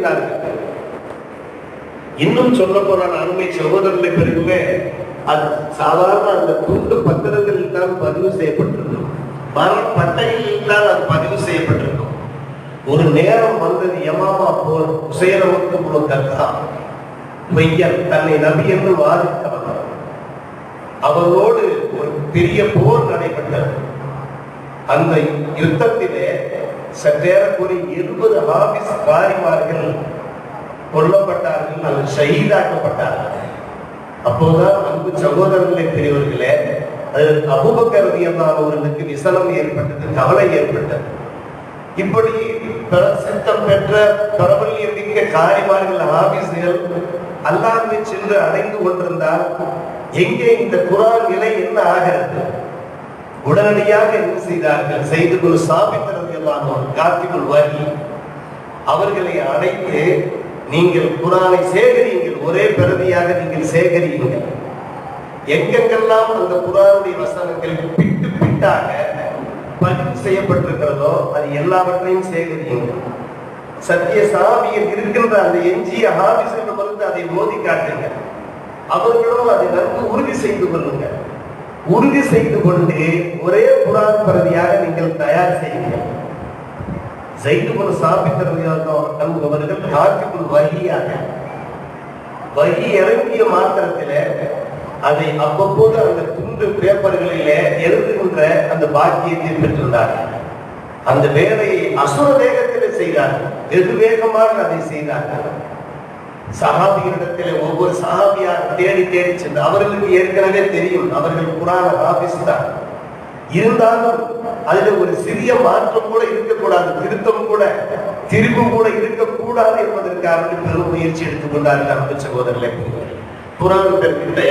இருந்தார்கள் இன்னும் சொல்ல போனால் அருமை சகோதரர்களை பெருகுமே அது சாதாரண அந்த துண்டு பத்திரங்களில் தான் பதிவு செய்யப்பட்டிருக்கும். மரம் பட்டையில் தான் அது பதிவு செய்யப்பட்டிருக்கும். ஒரு நேரம் வந்தது யமாமா போல் உசைரமுக்கு முழு கத்தா மையன் தன்னை நபி என்று வாதித்தவன். அவரோடு ஒரு பெரிய போர் நடைபெற்றது. அந்த யுத்தத்திலே சற்றேறக்குறைய இருபது ஆபீஸ் காரிமார்கள் கொல்லப்பட்டார்கள் அல்லது ஷஹீதாக்கப்பட்டார்கள். அப்போதுதான் அன்பு சகோதரர்களை பெரியவர்களே அது அபுபக்கரதி அவர்களுக்கு விசனம் ஏற்பட்டது கவலை ஏற்பட்டது. இப்படி பிரசித்தம் பெற்ற பிரபல்யம் மிக்க காரிமார்கள் ஆபீஸ்கள் அல்லாமே சென்று அடைந்து கொண்டிருந்தால் எங்கே இந்த குரான் நிலை என்ன ஆகிறது? உடனடியாக என்ன செய்தார்கள்? செய்து கொண்டு சாபித்தரது எல்லாம் காத்திபுல் வரி. அவர்களை அழைத்து நீங்கள் குரானை சேகரியுங்கள். ஒரே பிரதியாக நீங்கள் சேகரியுங்கள். எங்கெங்கெல்லாம் அந்த குரானுடைய வசனங்கள் பிட்டு பிட்டாக பதிவு செய்யப்பட்டிருக்கிறதோ அது எல்லாவற்றையும் சேகரியுங்கள். சத்திய சாமியில் இருக்கின்ற அந்த எஞ்சிய ஹாபிசிடமிருந்து அதை மோதி காட்டுங்கள். அவர்களும் அதை நன்கு உறுதி செய்து கொள்ளுங்கள். உறுதி செய்து கொண்டு ஒரே குரான் பிரதியாக நீங்கள் தயார் செய்யுங்கள். ஜெயிதுபுர சாபித்தரவியாக அவர்கள் காத்திபுல் வகியாக வகி இறங்கிய மாத்திரத்தில அதை அவ்வப்போது அந்த துண்டு பேப்பர்களிலே எழுதுகின்ற அந்த பாக்கியத்தை பெற்றிருந்தார்கள் அந்த வேலையை அசுர வேகத்தில் செய்தார்கள் வெகு வேகமாக அதை செய்தார்கள். சஹாபிகளிடத்தில் ஒவ்வொரு சஹாபியாக தேடி தேடி சென்று அவர்களுக்கு ஏற்கனவே தெரியும் அவர்கள் குரான ஹாபிஸ் தான் இருந்தாலும் அதுல ஒரு சிறிய மாற்றம் கூட இருக்கக்கூடாது திருத்தம் கூட திரும்பும் கூட இருக்கக்கூடாது என்பதற்காக பெரும் முயற்சி எடுத்துக்கொண்டார்கள் அன்பு சகோதரர்களே. குரான் பெருக்கு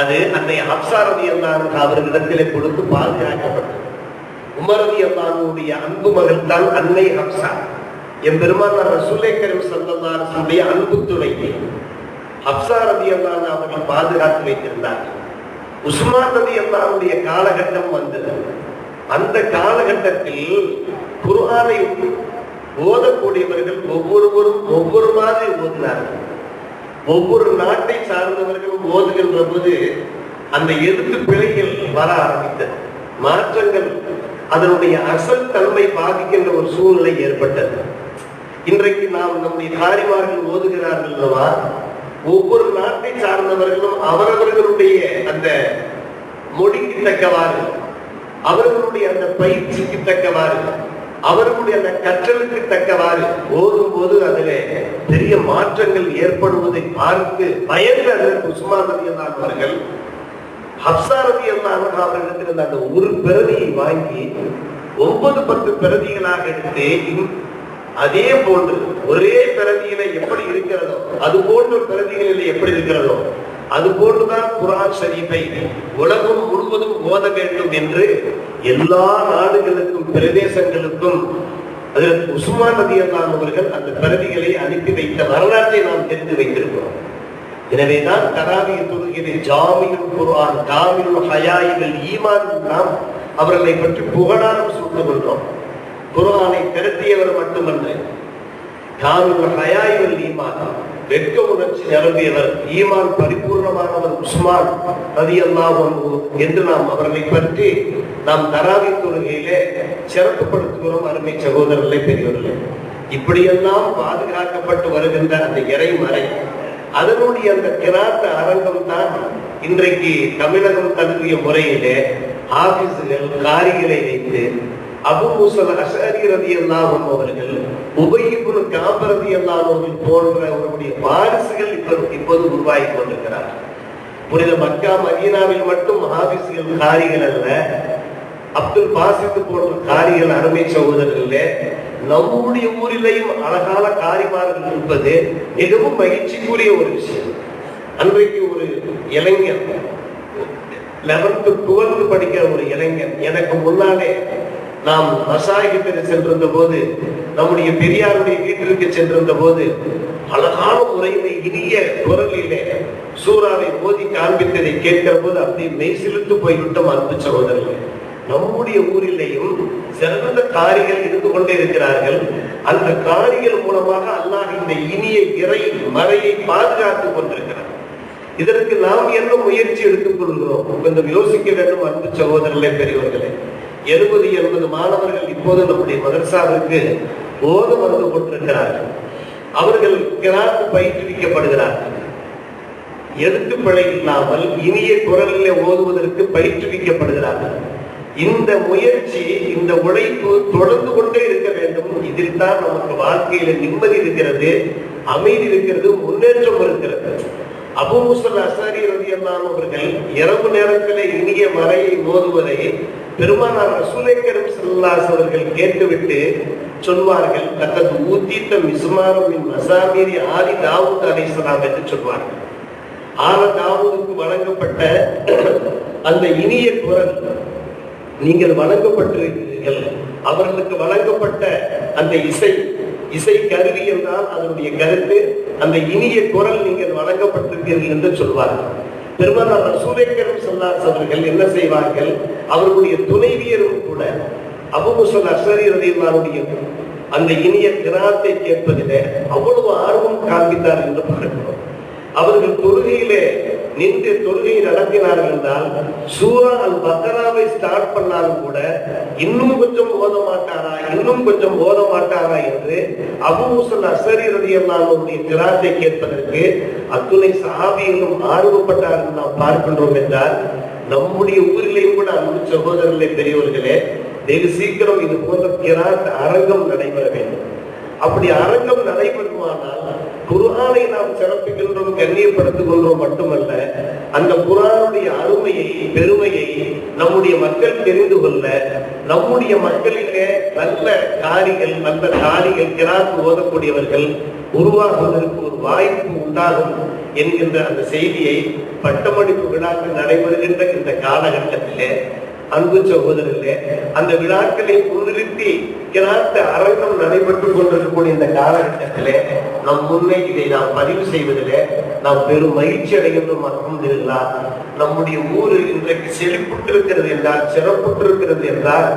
அது அன்னை அப்சாரதி அல்லாஹ் அவர்களிடத்திலே கொடுத்து பாதுகாக்கப்பட்டது. உமரதி எல்லாருடைய அன்பு மகள் தான் அன்னை ஹப்சா. என் பெருமானார் ரசூலை கரீம் சல்லல்லாஹுடைய அன்பு துணைவி ஹப்சா ரதி அவர்கள் பாதுகாத்து வைத்திருந்தார்கள். உஸ்மான் ரதி அல்லாவுடைய காலகட்டம் வந்தது. அந்த காலகட்டத்தில் குர்ஆனை ஓதக்கூடியவர்கள் ஒவ்வொருவரும் ஒவ்வொரு மாதிரி ஓதினார்கள். ஒவ்வொரு நாட்டை சார்ந்தவர்களும் ஓதுகின்ற போது அந்த எழுத்து பிழைகள் வர ஆரம்பித்தது. மாற்றங்கள் அதனுடைய அசல் தன்மை பாதிக்கின்ற ஒரு சூழ்நிலை ஏற்பட்டது. இன்றைக்கு நாம் நம்முடைய தாரிமார்கள் ஓதுகிறார்கள் அல்லவா? ஒவ்வொரு நாட்டை சார்ந்தவர்களும் அவரவர்களுடைய அந்த மொழிக்கு தக்கவாறு அவர்களுடைய அந்த பயிற்சிக்கு தக்கவாறு அவர்களுடைய அந்த கற்றலுக்கு தக்கவாறு ஓதும் போது அதுல பெரிய மாற்றங்கள் ஏற்படுவதை பார்த்து பயந்து அதற்கு உஸ்மா ரவி அவர்கள் ஹப்சா ரதி அவர்களிடத்தில் இருந்த அந்த ஒரு பிரதியை வாங்கி ஒன்பது பத்து பிரதிகளாக எடுத்து அதே போன்று ஒரே பிரதியில எப்படி இருக்கிறதோ அது போன்ற பிரதிகளில் எப்படி இருக்கிறதோ அது போன்றுதான் குரான் ஷரீஃபை உலகம் முழுவதும் ஓத வேண்டும் என்று எல்லா நாடுகளுக்கும் பிரதேசங்களுக்கும் அதற்கு உஸ்மான் நதி அவர்கள் அந்த பிரதிகளை அனுப்பி வைத்த வரலாற்றை நாம் தெரிந்து வைத்திருக்கிறோம். எனவேதான் தராவிய தொழுகிற ஜாமியுல் குரான் காமிலுல் ஹயாயிகள் ஈமான் நாம் அவர்களை பற்றி புகழாரம் சொல்லுகின்றோம் குரானை திரட்டியவர் மட்டுமல்ல காமிலுல் ஹயாயிகள் ஈமான் வெட்க உணர்ச்சி நிரம்பியவர் ஈமான் பரிபூர்ணமானவர் உஸ்மான் ரதி என்று நாம் அவர்களை பற்றி நாம் தராவி தொழுகையிலே சிறப்புப்படுத்துகிறோம் அருமை சகோதரர்களை பெரியவர்களே இப்படியெல்லாம் பாதுகாக்கப்பட்டு வருகின்ற அந்த இறைமறை அதனுடைய அந்த கிராத்த அரங்கம் தான் இன்றைக்கு தமிழகம் தழுவிய முறையிலே ஆபீஸுகள் காரிகளை வைத்து அபு முசல் அசாரி ரதி அல்லாஹும் அவர்கள் உபயிபுரு காபரதி அல்லாஹர்கள் போன்ற அவருடைய வாரிசுகள் இப்போது இப்போது உருவாகி கொண்டிருக்கிறார். புனித மக்கா மதீனாவில் மட்டும் ஹாபிஸ்கள் காரிகள் அல்ல. அப்துல் பாசித்து போன்ற காரிகள் அருமை சகோதரர்களே நம்முடைய ஊரிலேயும் அழகான காரிமார்கள் இருப்பது மிகவும் மகிழ்ச்சிக்குரிய ஒரு விஷயம். அன்றைக்கு ஒரு இளைஞர் லெவன்த்து டுவெல்த்து படிக்கிற ஒரு இளைஞர் எனக்கு முன்னாலே நாம் மசாயகத்திற்கு சென்றிருந்த போது நம்முடைய பெரியாருடைய வீட்டிற்கு சென்றிருந்த போது அழகான முறையிலே இனிய குரலிலே சூறாவை மோதி காண்பித்ததை கேட்கிற போது அப்படியே மெய் சிலுத்து போய்விட்டோம் அன்பு சகோதரர்கள். நம்முடைய ஊரிலேயும் சிறந்த காரிகள் இருந்து கொண்டே இருக்கிறார்கள் அந்த காரிகள் மூலமாக அல்லாஹ் இந்த இனிய இறை மறையை பாதுகாத்துக் கொண்டிருக்கிறார். இதற்கு நாம் என்ன முயற்சி எடுத்துக் கொள்கிறோம்? கொஞ்சம் யோசிக்க வேண்டும் அன்பு சகோதரர்களே பெரியவர்களே. எழுபது எண்பது மாணவர்கள் இப்போது நம்முடைய மதரசாவிற்கு ஓத வந்து கொண்டிருக்கிறார்கள் அவர்கள் கிராக்கு பயிற்றுவிக்கப்படுகிறார்கள். எழுத்துப்பிழை இல்லாமல் இனிய குரலிலே ஓதுவதற்கு பயிற்றுவிக்கப்படுகிறார்கள். இந்த முயற்சி இந்த உழைப்பு தொடர்ந்து கொண்டே இருக்க வேண்டும். இதில் தான் நமக்கு வாழ்க்கையில நிம்மதி இருக்கிறது அமைதி இருக்கிறது முன்னேற்றம் இருக்கிறது. அபு முசல் அசாரி ரதியல்லான் அவர்கள் இரவு நேரத்திலே இனிய மறையை ஓதுவதை பெருமானார் ரசூலை செல்லாஸ் அவர்கள் கேட்டுவிட்டு சொல்வார்கள் தனது ஊத்தித்த மிசுமாரமின் மசாமீரி ஆதி தாவூத் அலைசலாம் என்று சொல்வார்கள். ஆன தாவூதுக்கு வழங்கப்பட்ட அந்த இனிய குரல் நீங்கள் வழங்கப்பட்டிருக்கிறீர்கள். அவர்களுக்கு வழங்கப்பட்ட அந்த இசை இசை கருவி என்றால் அதனுடைய கருத்து. அந்த இனிய குரல் நீங்கள் வழங்கப்பட்டிருக்கிறீர்கள் என்று சொல்வார்கள். பெருமானார் ரசூலேக்கரும் சொன்னார் அவர்கள் என்ன செய்வார்கள்? அவருடைய துணைவியரும் கூட அபுமுசல் அசரி ரதியுல்லாருடைய அந்த இனிய கிராத்தை கேட்பதிலே அவ்வளவு ஆர்வம் காண்பித்தார் என்று பார்க்கிறோம். அவர்கள் தொழுகையிலே நின்று தொழுகையை நடத்தினார்கள் என்றால் சூரா அல் பக்கராவை ஸ்டார்ட் பண்ணாலும் கூட இன்னும் கொஞ்சம் ஓத மாட்டாரா இன்னும் கொஞ்சம் ஓத மாட்டாரா என்று அபூசல் அசரி ரதியல்லாருடைய கிராத்தை கேட்பதற்கு அத்துணை சஹாபிகளும் ஆர்வப்பட்டார்கள் நாம் பார்க்கின்றோம் என்றால் நம்முடைய ஊரிலேயும் கூட அன்பு சகோதரர்களே பெரியவர்களே வெகு சீக்கிரம் இது போன்ற கிராத் அரங்கம் நடைபெற வேண்டும். அப்படி அரங்கம் நடைபெறுமானால் குரானை நாம் சிறப்பிக்கின்றோம் கண்ணியப்படுத்துகின்றோம் மட்டுமல்ல அந்த குரானுடைய அருமையை பெருமையை நம்முடைய மக்கள் தெரிந்து கொள்ள நம்முடைய மக்களிலே நல்ல காரிகள் நல்ல காரிகள் கிராத்து ஓதக்கூடியவர்கள் உருவாகுவதற்கு ஒரு வாய்ப்பு உண்டாகும் என்கின்ற அந்த செய்தியை பட்டமளிப்பு விழாக்கள் நடைபெறுகின்ற இந்த காலகட்டத்திலே அன்பு சகோதரர்களே அந்த விழாக்களை முன்னிறுத்தி கிராத்த அரங்கம் நடைபெற்றுக் கொண்டிருக்கக்கூடிய இந்த காலகட்டத்திலே நம் முன்னே இதை நாம் பதிவு செய்வதிலே நாம் பெரும் மகிழ்ச்சி அடைகின்றோம் அல்ஹம்துலில்லா நம்முடைய ஊர் இன்றைக்கு செழிப்புற்றிருக்கிறது என்றால் சிறப்புற்றிருக்கிறது என்றால்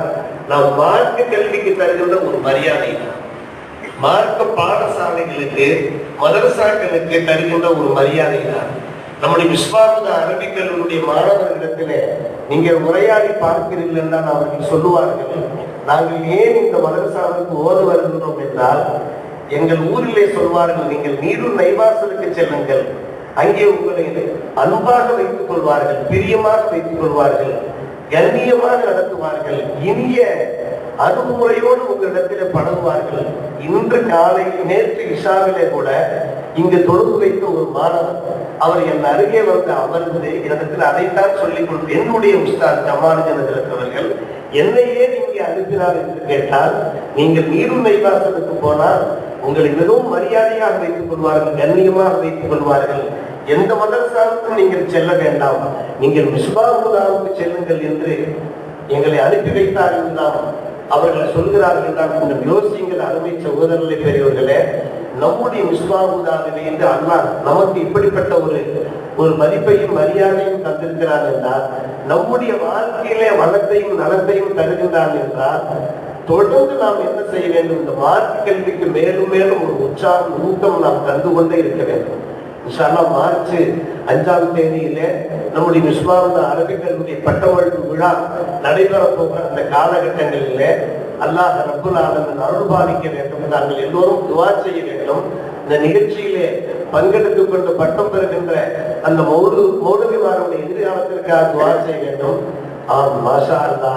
நாம் மார்க்க கல்விக்கு தருகின்ற ஒரு மரியாதை தான் மார்க்க பாடசாலைகளுக்கு மதரசாக்களுக்கு தருகின்ற ஒரு மரியாதை தான் நம்முடைய விஸ்வாமுத அரபிக் மாணவர்களிடத்திலே நீங்கள் உரையாடி பார்க்கிறீர்கள் என்றால் அவர்கள் சொல்லுவார்கள் நாங்கள் ஏன் இந்த மதரசாவுக்கு ஓது வருகின்றோம் என்றால் எங்கள் ஊரிலே சொல்வார்கள் நீங்கள் நீரூர் நைவாசலுக்கு செல்லுங்கள். அங்கே உங்களை அன்பாக வைத்துக் கொள்வார்கள் பிரியமாக வைத்துக் கொள்வார்கள் கண்ணியமாக நடத்துவார்கள். இனிய அணுகுமுறையோடு உங்களிடத்தில் பழகுவார்கள். இன்று காலை நேற்று இஷாவிலே கூட இங்கு தொழுது வைத்த ஒரு மாணவர் அவர் என் அருகே வந்து அமர்ந்து இடத்தில் அதைத்தான் சொல்லிக் கொண்டு என்னுடைய உஸ்தாத் ஜமானுஜன் இருக்கிறவர்கள் என்னையே நீங்க அனுப்பினார் என்று கேட்டால் நீங்கள் நீரும் நைவாசனுக்கு போனால் உங்களை மிகவும் மரியாதையாக வைத்துக் கொள்வார்கள் கண்ணியமாக வைத்துக் கொள்வார்கள். எந்த மதரசாவுக்கும் நீங்கள் செல்ல வேண்டாம். நீங்கள் மிஸ்பாபுதாவுக்கு செல்லுங்கள் என்று எங்களை அனுப்பி வைத்தார் தான் அவர்கள் சொல்கிறார்கள் தான் கொஞ்சம் யோசிங்கள் அருமை சகோதரர்களை பெரியவர்களே நம்முடைய மிஸ்பாபுதாவிலே என்று அல்லாஹ் நமக்கு இப்படிப்பட்ட ஒரு ஒரு மதிப்பையும் மரியாதையும் தந்திருக்கிறான் என்றால் நம்முடைய வாழ்க்கையிலே வளத்தையும் நலத்தையும் தருகின்றான் என்றால் தொடர்ந்து நாம் என்ன செய்ய வேண்டும்? இந்த மார்க்க கல்விக்கு மேலும் மேலும் ஒரு உற்சாகம் ஊக்கம் நாம் தந்து கொண்டே இருக்க வேண்டும். இன்ஷால்லா மார்ச் அஞ்சாம் தேதியில நம்முடைய விஸ்வானந்த அரபிகளுடைய பட்டமளிப்பு விழா நடைபெற போகிற அந்த காலகட்டங்களிலே அல்லாஹ் ரப்புல் ஆலமின் அருள்பாலிக்க வேண்டும் நாங்கள் எல்லோரும் துவா செய்ய வேண்டும். இந்த நிகழ்ச்சியிலே பங்கெடுத்துக் கொண்டு பட்டம் பெறுகின்ற அந்த மௌடு மௌலவிமாருடைய எதிர்காலத்திற்காக துவா செய்ய வேண்டும். ஆம் மாஷா அல்லாஹ்